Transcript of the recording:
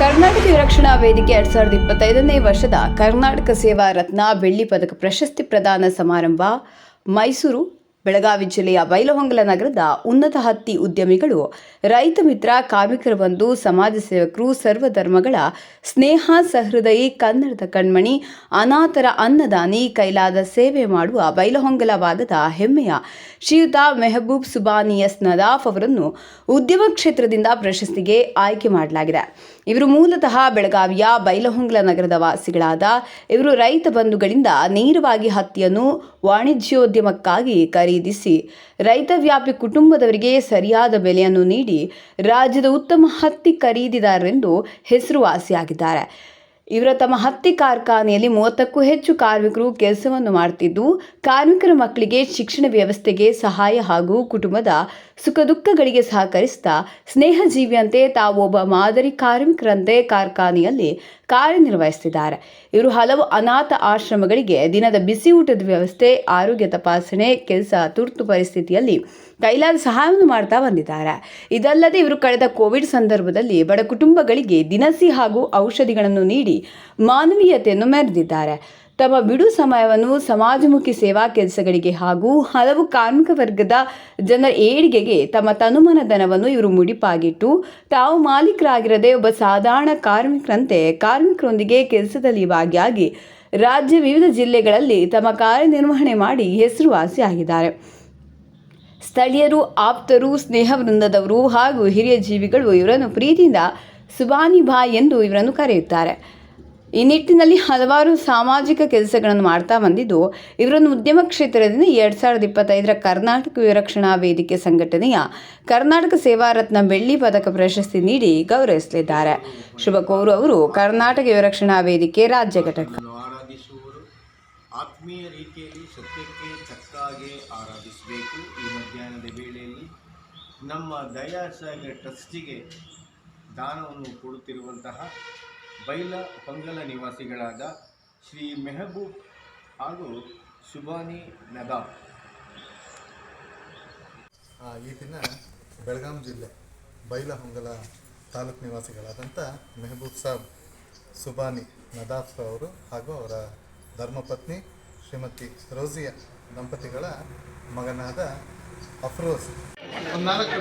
ಕರ್ನಾಟಕ ರಕ್ಷಣಾ ವೇದಿಕೆ ಎರಡ್ ಸಾವಿರದ ಇಪ್ಪತ್ತೈದನೇ ವರ್ಷದ ಕರ್ನಾಟಕ ಸೇವಾ ರತ್ನ ಬೆಳ್ಳಿ ಪದಕ ಪ್ರಶಸ್ತಿ ಪ್ರದಾನ ಸಮಾರಂಭ ಮೈಸೂರು, ಬೆಳಗಾವಿ ಜಿಲ್ಲೆಯ ಬೈಲಹೊಂಗಲ ನಗರದ ಉನ್ನತ ಹತ್ತಿ ಉದ್ಯಮಿಗಳು, ರೈತ ಮಿತ್ರ, ಕಾರ್ಮಿಕರ ಬಂಧು, ಸಮಾಜ ಸೇವಕರು, ಸರ್ವಧರ್ಮಗಳ ಸ್ನೇಹ, ಸಹೃದಯಿ, ಕನ್ನಡದ ಕಣ್ಮಣಿ, ಅನಾಥರ ಅನ್ನದಾನಿ ಕೈಲಾದ ಸೇವೆ ಮಾಡುವ ಬೈಲಹೊಂಗಲ ಭಾಗದ ಹೆಮ್ಮೆಯ ಶ್ರೀಯುತ ಮೆಹಬೂಬ್ ಸುಬಾನಿಯಸ್ ನದಾಫ್ ಅವರನ್ನು ಉದ್ಯಮ ಕ್ಷೇತ್ರದಿಂದ ಪ್ರಶಸ್ತಿಗೆ ಆಯ್ಕೆ ಮಾಡಲಾಗಿದೆ. ಇವರು ಮೂಲತಃ ಬೆಳಗಾವಿಯ ಬೈಲಹೊಂಗ್ಲ ನಗರದ ವಾಸಿಗಳಾದ ಇವರು ರೈತ ಬಂಧುಗಳಿಂದ ನೇರವಾಗಿ ಹತ್ತಿಯನ್ನು ವಾಣಿಜ್ಯೋದ್ಯಮಕ್ಕಾಗಿ ಖರೀದಿಸಿ ರೈತ ವ್ಯಾಪಿ ಕುಟುಂಬದವರಿಗೆ ಸರಿಯಾದ ಬೆಲೆಯನ್ನು ನೀಡಿ ರಾಜ್ಯದ ಉತ್ತಮ ಹತ್ತಿ ಖರೀದಿದಾರರೆಂದು ಹೆಸರುವಾಸಿಯಾಗಿದ್ದಾರೆ. ಇವರ ತಮ್ಮ ಹತ್ತಿ ಕಾರ್ಖಾನೆಯಲ್ಲಿ ಮೂವತ್ತಕ್ಕೂ ಹೆಚ್ಚು ಕಾರ್ಮಿಕರು ಕೆಲಸವನ್ನು ಮಾಡುತ್ತಿದ್ದು ಕಾರ್ಮಿಕರ ಮಕ್ಕಳಿಗೆ ಶಿಕ್ಷಣ ವ್ಯವಸ್ಥೆಗೆ ಸಹಾಯ ಹಾಗೂ ಕುಟುಂಬದ ಸುಖ ದುಃಖಗಳಿಗೆ ಸಹಕರಿಸ್ತಾ ಸ್ನೇಹಜೀವಿಯಂತೆ ತಾವು ಒಬ್ಬ ಮಾದರಿ ಕಾರ್ಮಿಕರಂತೆ ಕಾರ್ಖಾನೆಯಲ್ಲಿ ಕಾರ್ಯನಿರ್ವಹಿಸುತ್ತಿದ್ದಾರೆ ಇವರು ಹಲವು ಅನಾಥ ಆಶ್ರಮಗಳಿಗೆ ದಿನದ ಬಿಸಿ ಊಟದ ವ್ಯವಸ್ಥೆ, ಆರೋಗ್ಯ ತಪಾಸಣೆ, ಕೆಲಸ ತುರ್ತು ಪರಿಸ್ಥಿತಿಯಲ್ಲಿ ಕೈಲಾದ ಸಹಾಯವನ್ನು ಮಾಡ್ತಾ ಬಂದಿದ್ದಾರೆ. ಇದಲ್ಲದೆ ಇವರು ಕಳೆದ ಕೋವಿಡ್ ಸಂದರ್ಭದಲ್ಲಿ ಬಡ ಕುಟುಂಬಗಳಿಗೆ ದಿನಸಿ ಹಾಗೂ ಔಷಧಿಗಳನ್ನು ನೀಡಿ ಮಾನವೀಯತೆಯನ್ನು ಮೆರೆದಿದ್ದಾರೆ. ತಮ್ಮ ಬಿಡು ಸಮಯವನ್ನು ಸಮಾಜಮುಖಿ ಸೇವಾ ಕೆಲಸಗಳಿಗೆ ಹಾಗೂ ಹಲವು ಕಾರ್ಮಿಕ ವರ್ಗದ ಜನರ ಏಳಿಗೆಗೆ ತಮ್ಮ ತನುಮನಧನವನ್ನು ಇವರು ಮುಡಿಪಾಗಿಟ್ಟು, ತಾವು ಮಾಲೀಕರಾಗಿರದೆ ಒಬ್ಬ ಸಾಧಾರಣ ಕಾರ್ಮಿಕರಂತೆ ಕಾರ್ಮಿಕರೊಂದಿಗೆ ಕೆಲಸದಲ್ಲಿ ಭಾಗಿಯಾಗಿ ರಾಜ್ಯ ವಿವಿಧ ಜಿಲ್ಲೆಗಳಲ್ಲಿ ತಮ್ಮ ಕಾರ್ಯನಿರ್ವಹಣೆ ಮಾಡಿ ಹೆಸರುವಾಸಿಯಾಗಿದ್ದಾರೆ ಸ್ಥಳೀಯರು, ಆಪ್ತರು, ಸ್ನೇಹ ವೃಂದದವರು ಹಾಗೂ ಹಿರಿಯ ಜೀವಿಗಳು ಇವರನ್ನು ಪ್ರೀತಿಯಿಂದ ಸುಬಾನಿ ಭಾಯ್ ಎಂದು ಇವರನ್ನು ಕರೆಯುತ್ತಾರೆ. ಈ ನಿಟ್ಟಿನಲ್ಲಿ ಹಲವಾರು ಸಾಮಾಜಿಕ ಕೆಲಸಗಳನ್ನು ಮಾಡ್ತಾ ಬಂದಿದ್ದು, ಇವರನ್ನು ಉದ್ಯಮ ಕ್ಷೇತ್ರದಿಂದ ಎರಡು ಸಾವಿರದ ಇಪ್ಪತ್ತೈದರ ಕರ್ನಾಟಕ ವಿರಕ್ಷಣಾ ವೇದಿಕೆ ಸಂಘಟನೆಯ ಕರ್ನಾಟಕ ಸೇವಾ ರತ್ನ ಬೆಳ್ಳಿ ಪದಕ ಪ್ರಶಸ್ತಿ ನೀಡಿ ಗೌರವಿಸಲಿದ್ದಾರೆ. ಶುಭ ಕೋರು ಅವರು ಕರ್ನಾಟಕ ವಿರಕ್ಷಣಾ ವೇದಿಕೆ ರಾಜ್ಯ ಘಟಕ. ಆತ್ಮೀಯ ರೀತಿಯಲ್ಲಿ ಸತ್ಯಕ್ಕೆ ಆರಾಧಿಸಬೇಕು. ಈ ಮಧ್ಯಾಹ್ನದ ವೇಳೆಯಲ್ಲಿ ನಮ್ಮ ದಯಾಸಾಗರ್ ಟ್ರಸ್ಟಿಗೆ ದಾನವನ್ನು ಕೊಡುತ್ತಿರುವಂತಹ ಬೈಲ ಹೊಂಗಲ ನಿವಾಸಿಗಳಾದ ಶ್ರೀ ಮೆಹಬೂಬ್ ಹಾಗೂ ಆ, ಈ ದಿನ ಬೆಳಗಾಂ ಜಿಲ್ಲೆ ಬೈಲ ಹೊಂಗಲ ತಾಲೂಕು ನಿವಾಸಿಗಳಾದಂಥ ಮೆಹಬೂಬ್ ಸಾಬ್ ಸುಬಾನಿ ನದಾಫ್ ಅವರು ಹಾಗೂ ಅವರ ಧರ್ಮಪತ್ನಿ ಶ್ರೀಮತಿ ರೋಜಿಯಾ ದಂಪತಿಗಳ ಮಗನಾದ ಅಫ್ರೋಜ್. ಒಂದು ನಾಲ್ಕು